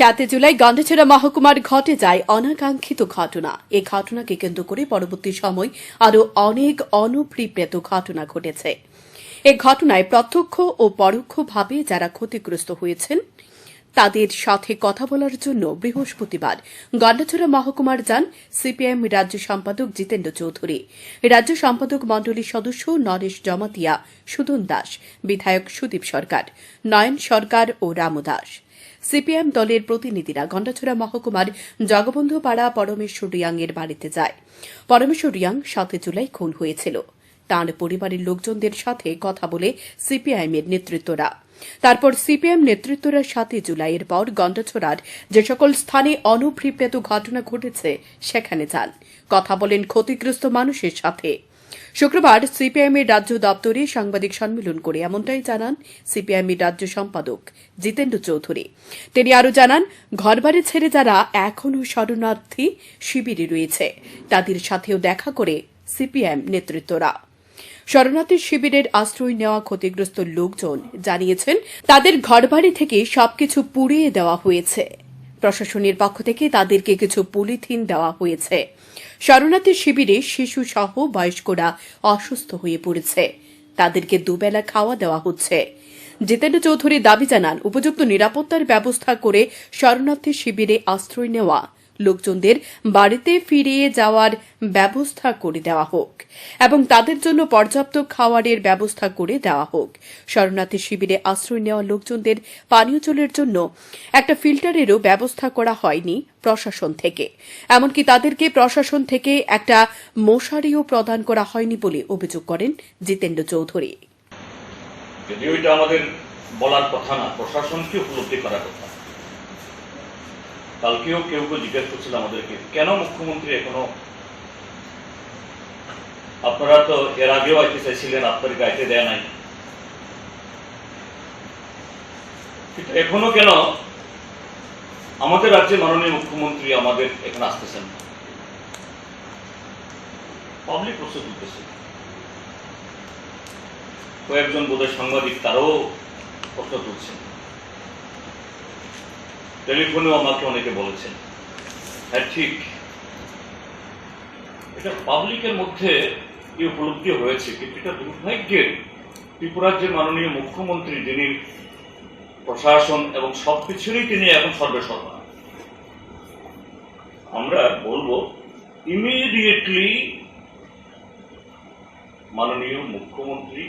সাতে জুলাই গন্ডাছড়া মহকুমার ঘটে যায় অনাকাঙ্ক্ষিত ঘটনা। এ ঘটনাকে কেন্দ্র করে পরবর্তী সময় আরও অনেক অনপ্রিপ্রেত ঘটনা ঘটেছে। এ ঘটনায় প্রত্যক্ষ ও পরোক্ষভাবে যারা ক্ষতিগ্রস্ত হয়েছেন, তাদের সাথে কথা বলার জন্য বৃহস্পতিবার গন্ডাছড়া মহকুমার যান সিপিআইএম রাজ্য সম্পাদক জিতেন্দ্র চৌধুরী। রাজ্য সম্পাদক মণ্ডলীর সদস্য নরেশ জমাতিয়া, সুদন দাস, বিধায়ক সুদীপ সরকার, নয়ন সরকার ও রামু দাস। সিপিএম দলের প্রতিনিধিরা গন্ডাছড়া মহকুমার জগবন্ধু পাড়া পরমেশ্বর রিয়াং এর বাড়িতে যায়। পরমেশ্বর রিয়াং সাতে জুলাই খুন হয়েছিল। তাঁর পরিবারের লোকজনদের সাথে কথা বলে সিপিআইএম এর নেতৃত্বরা। তারপর সিপিএম নেতৃত্বরা সাতে জুলাইয়ের পর গন্ডাছড়ার যে সকল স্থানে অনভিপ্রেত ঘটনা ঘটেছে, সেখানে যান। কথা বলেন ক্ষতিগ্রস্ত মানুষের সাথে। শুক্রবার সিপিআইএম এর রাজ্য দপ্তরে সাংবাদিক সম্মেলন করে এমনটাই জানান সিপিআইএম এর রাজ্য সম্পাদক জিতেন্দ্র চৌধুরী। তিনি আরও জানান, ঘরবাড়ি ছেড়ে যারা এখনও শরণার্থী শিবিরে রয়েছে, তাদের সাথেও দেখা করে সিপিআইএম নেতৃত্বরা। শরণার্থী শিবিরের আশ্রয় নেওয়া ক্ষতিগ্রস্ত লোকজন জানিয়েছেন, তাদের ঘরবাড়ি থেকে সবকিছু পুড়িয়ে দেওয়া হয়েছে। প্রশাসনের পক্ষ থেকে তাদেরকে কিছু পলিথিন দেওয়া হয়েছে। শরণার্থী শিবিরে শিশু সহ বয়স্করা অসুস্থ হয়ে পড়েছে। তাদেরকে দুবেলা খাওয়া দেওয়া হচ্ছে। জিতেন্দ্র চৌধুরী দাবি জানান, উপযুক্ত নিরাপত্তার ব্যবস্থা করে শরণার্থী শিবিরে আশ্রয় নেওয়া লোকজনদের বাড়িতে ফিরিয়ে যাওয়ার ব্যবস্থা করে দেওয়া হোক এবং তাদের জন্য পর্যাপ্ত খাওয়ারের ব্যবস্থা করে দেওয়া হোক। শরণার্থী শিবিরে আশ্রয় নেওয়া লোকজনদের পানীয় জলের জন্য একটা ফিল্টারেরও ব্যবস্থা করা হয়নি প্রশাসন থেকে। এমনকি তাদেরকে প্রশাসন থেকে একটা মশারিও প্রদান করা হয়নি বলে অভিযোগ করেন জিতেন্দ্র চৌধুরী। যদিও এটা আমাদের বলার কথা না, প্রশাসনকে উপলব্ধি করার কথা। কালকেও কেউ কেউ জিজ্ঞেস করছিল আমাদেরকে, কেন মুখ্যমন্ত্রী এখনও আপনারা তো এর আগেও আইতে চাইছিলেন, আপনার গাইতে দেয় নাই। এখনও কেন আমাদের রাজ্যে মাননীয় মুখ্যমন্ত্রী আমাদের এখানে আসতেছেন? পাবলিক প্রশ্ন তুলতেছে কয়েকজন বোধহয় সাংবাদিক তারাও প্রশ্ন তুলছেন। টেলিফোনেও আমাকে অনেকে বলেছেন। হ্যাঁ ঠিক। এটা পাবলিকের মধ্যে এই উপলব্ধি হয়েছে, কিন্তু এটা দুর্ভাগ্যের ত্রিপুরার যে মাননীয় মুখ্যমন্ত্রী, যিনি প্রশাসন এবং সবকিছুরই তিনি এখন সর্বেসর্বা। আমরা বলব ইমিডিয়েটলি মাননীয় মুখ্যমন্ত্রী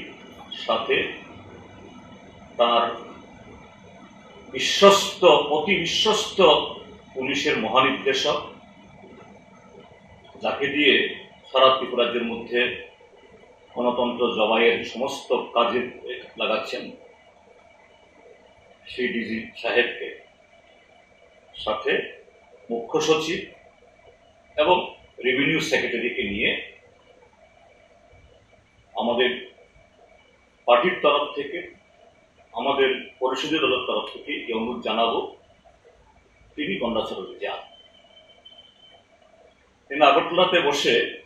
সাথে তার বিশ্বস্ত, অতি বিশ্বস্ত পুলিশের মহানির্দেশক, যাকে দিয়ে সারা ত্রিপুরাজ্যের মধ্যে গণতন্ত্র জবাইয়ের সমস্ত কাজে লাগাচ্ছেন সেই ডিজি সাহেবকে। সাথে মুখ্য সচিব এবং রেভিনিউ সেক্রেটারিকে নিয়ে আমাদের পার্টির তরফ থেকে আমাদের পরিষদীয় দলের তরফ থেকে এই অনুরোধ জানাব। তিনি গন্ডাচরণে যান। তিনি আগরতলাতে বসে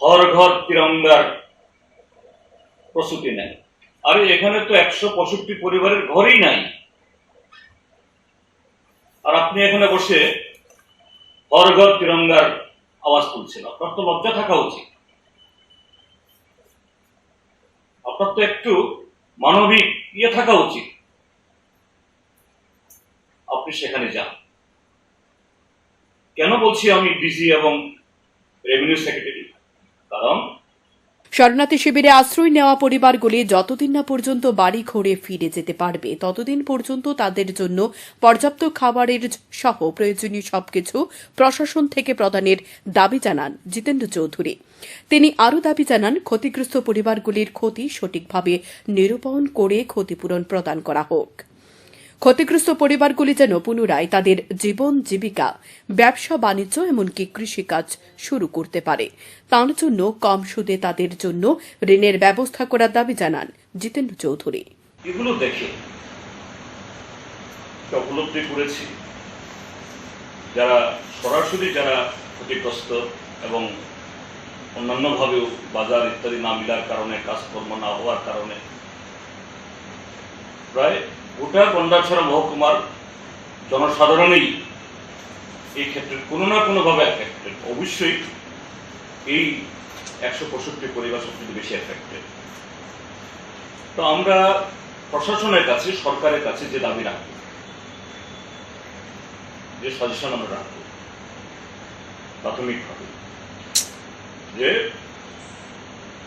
ঘর ঘর তিরঙ্গার প্রস্তুতি নেন। আরে, এখানে তো একশো পঁয়ষট্টি পরিবারের ঘরই নাই। আর আপনি এখানে বসে ঘর ঘর তিরঙ্গার আওয়াজ তুলছেন। আপনার তো লজ্জা থাকা উচিত। আপনার তো একটু মানবিক ইয়ে থাকা উচিত। আপনি সেখানে যান। কেন বলছি আমি ডিসি এবং রেভিনিউ সেক্রেটারি? কারণ শরণার্থী শিবিরে আশ্রয় নেওয়া পরিবারগুলি যতদিন না পর্যন্ত বাড়ি ঘরে ফিরে যেতে পারবে, ততদিন পর্যন্ত তাদের জন্য পর্যাপ্ত খাবারের সহ প্রয়োজনীয় সবকিছু প্রশাসন থেকে প্রদানের দাবি জানান জিতেন্দ্র চৌধুরী। তিনি আরও দাবি জানান, ক্ষতিগ্রস্ত পরিবারগুলির ক্ষতি সঠিকভাবে নিরূপণ করে ক্ষতিপূরণ প্রদান করা হোক। ক্ষতিগ্রস্ত পরিবারগুলি যেন পুনরায় তাদের জীবন, জীবিকা, ব্যবসা, বাণিজ্য, এমনকি কৃষিকাজ শুরু করতে পারে। তার জন্য কম সুদে তাদের জন্য ঋণের ব্যবস্থা করার দাবি জানান জিতেন্দ্র চৌধুরী। এগুলো দেখে উপলব্ধি করেছি। যারা সরাসরি যারা ক্ষতিগ্রস্ত এবং অন্যান্যভাবেও বাজার ইত্যাদি না মিলার কারণে, কাজকর্ম না হওয়ার কারণে, প্রায় গোটা গন্ডাছড়া মহকুমার জনসাধারণই এই ক্ষেত্রে কোনো না কোনোভাবে অ্যাফেক্টেড অবশ্যই এই একশো পঁয়ষট্টি পরিবার সবচেয়ে বেশি অ্যাফেক্টেড তো আমরা প্রশাসনের কাছে, সরকারের কাছে যে দাবি রাখব, যে সাজেশন আমরা রাখব, প্রাথমিকভাবে, যে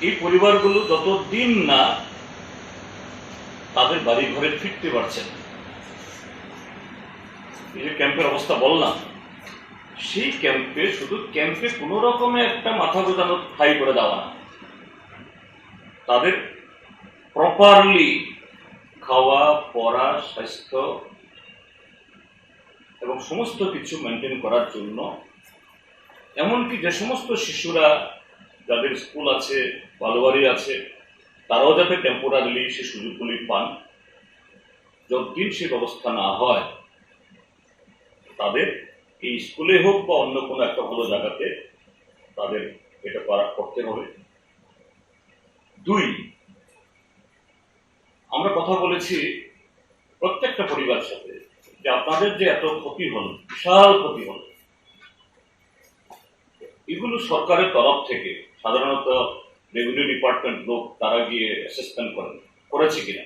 এই পরিবারগুলো যতদিন না তাদের বাড়ি ঘরে ফিরতে পারছেন এই যে ক্যাম্পের অবস্থা বললাম, সেই ক্যাম্পে শুধু ক্যাম্পে কোনো রকমে একটা মাথা গোজানো ঠাই করে দেওয়া না। তাদের প্রপারলি খাওয়া, পড়া, স্বাস্থ্য এবং সমস্ত কিছু মেনটেন করার জন্য, এমনকি যে সমস্ত শিশুরা যাদের স্কুল আছে বালুবাড়ি আছে তারাও যাতে টেম্পোরারিলি সে সুযোগগুলি পান যতদিন সে ব্যবস্থা না হয়, তাদের এই স্কুলে হোক বা অন্য কোনো একটা ভালো জায়গাতে তাদের এটা করা করতে হবে। দুই, আমরা কথা বলেছি প্রত্যেকটা পরিবারের সাথে যে আপনাদের যে এত ক্ষতি হল, বিশাল ক্ষতি হল, এগুলো সরকারের তরফ থেকে সাধারণত রেভিনিউ ডিপার্টমেন্ট লোক তারা গিয়ে অ্যাসেসমেন্ট করেন। করেছে কিনা?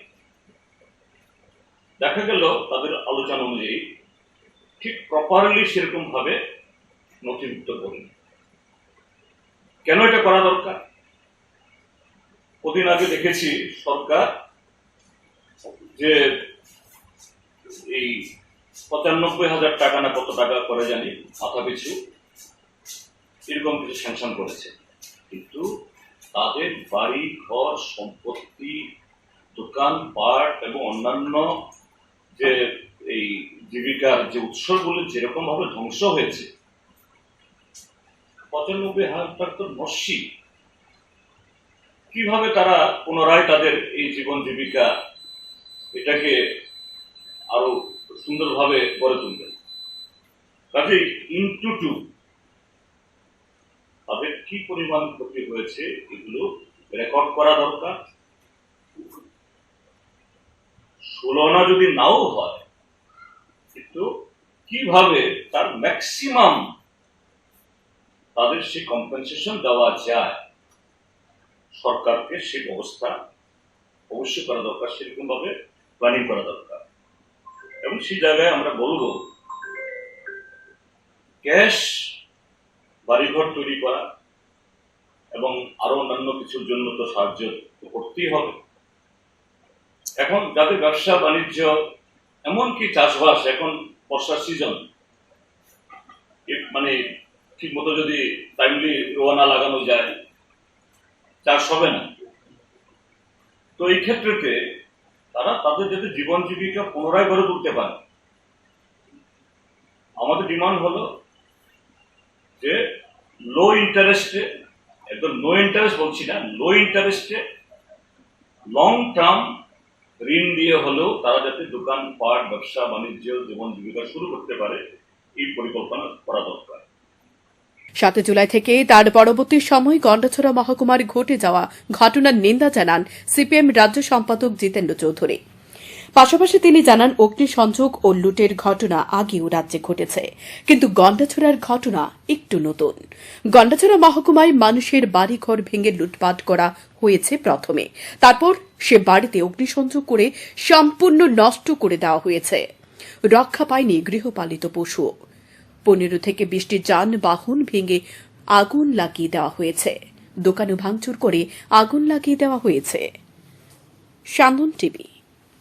দেখা গেল তাদের আলোচনা অনুযায়ী ঠিক প্রপারলি সেরকম ভাবে নথিভুক্ত করি কেন এটা করা দরকার? কদিন আগে দেখেছি সরকার যে এই পঁচানব্বই হাজার টাকা না কত টাকা করে জানি মাথা পিছু এরকম কিছু স্যাংশন করেছে। কিন্তু তাদের বাড়ি, ঘর, সম্পত্তি, দোকান, পাট এবং অন্যান্য যে এই জীবিকার যে উৎসগুলো যেরকম ভাবে ধ্বংস হয়েছে, পঁচানব্বই হাজার তো নস্যি। কীভাবে তারা পুনরায় তাদের এই জীবন জীবিকা এটাকে আরও সুন্দরভাবে গড়ে তুলবেন কাজেই ইন্টু টু কি পরিমাণ ক্ষতি হয়েছে এগুলো রেকর্ড করা দরকার? ষোলো আনা যদি নাও হয়, কিন্তু কীভাবে তার ম্যাক্সিমাম তাদের সে কম্পেনসেশন দেওয়া যায়? সরকারকে সে ব্যবস্থা অবশ্যই করা দরকার সেরকম ভাবে প্ল্যানিং করা দরকার। এবং সেই জায়গায় আমরা বলব ক্যাশ বাড়িঘর তৈরি করা এবং আরও অন্যান্য কিছুর জন্য তো সাহায্য করতেই হবে। এখন যাদের ব্যবসা বাণিজ্য এমনকি চাষবাস, এখন বর্ষার সিজন মানে ঠিক মতো যদি টাইমলি রোয়ানা লাগানো যায়, চাষ হবে না। তো এই ক্ষেত্রেতে তারা তাদের যাতে জীবন জীবিকা পুনরায় গড়ে তুলতে পারে, আমাদের ডিমান্ড হলো যে লো ইন্টারেস্টে একদম নো ইন্টারেস্ট বলছি না লো ইন্টারেস্টে লং টার্ম ঋণ দিয়ে হলেও তারা যাতে দোকান, পাট, ব্যবসা, বাণিজ্য, জীবন জীবিকা শুরু করতে পারে, এই পরিকল্পনা করা দরকার। সাত জুলাই থেকে তার পরবর্তী সময় গন্ডাছড়া মহকুমার ঘটে যাওয়া ঘটনার নিন্দা জানান সিপিএম রাজ্য সম্পাদক জিতেন্দ্র চৌধুরী। পাশাপাশি তিনি জানান, অগ্নিসংযোগ ও লুটের ঘটনা আগেও রাজ্যে ঘটেছে। কিন্তু গন্ডাছড়ার ঘটনা একটু নতুন। গন্ডাছড়া মহকুমায় মানুষের বাড়িঘর ভেঙে লুটপাট করা হয়েছে প্রথমে। তারপর সে বাড়িতে অগ্নিসংযোগ করে সম্পূর্ণ নষ্ট করে দেওয়া হয়েছে। রক্ষা পায়নি গৃহপালিত পশুও পনেরো থেকে বিশটি যানবাহন ভেঙে আগুন লাগিয়ে দেওয়া হয়েছে। দোকানও ভাঙচুর করে আগুন লাগিয়ে দেওয়া হয়েছে। সান্দন টিভি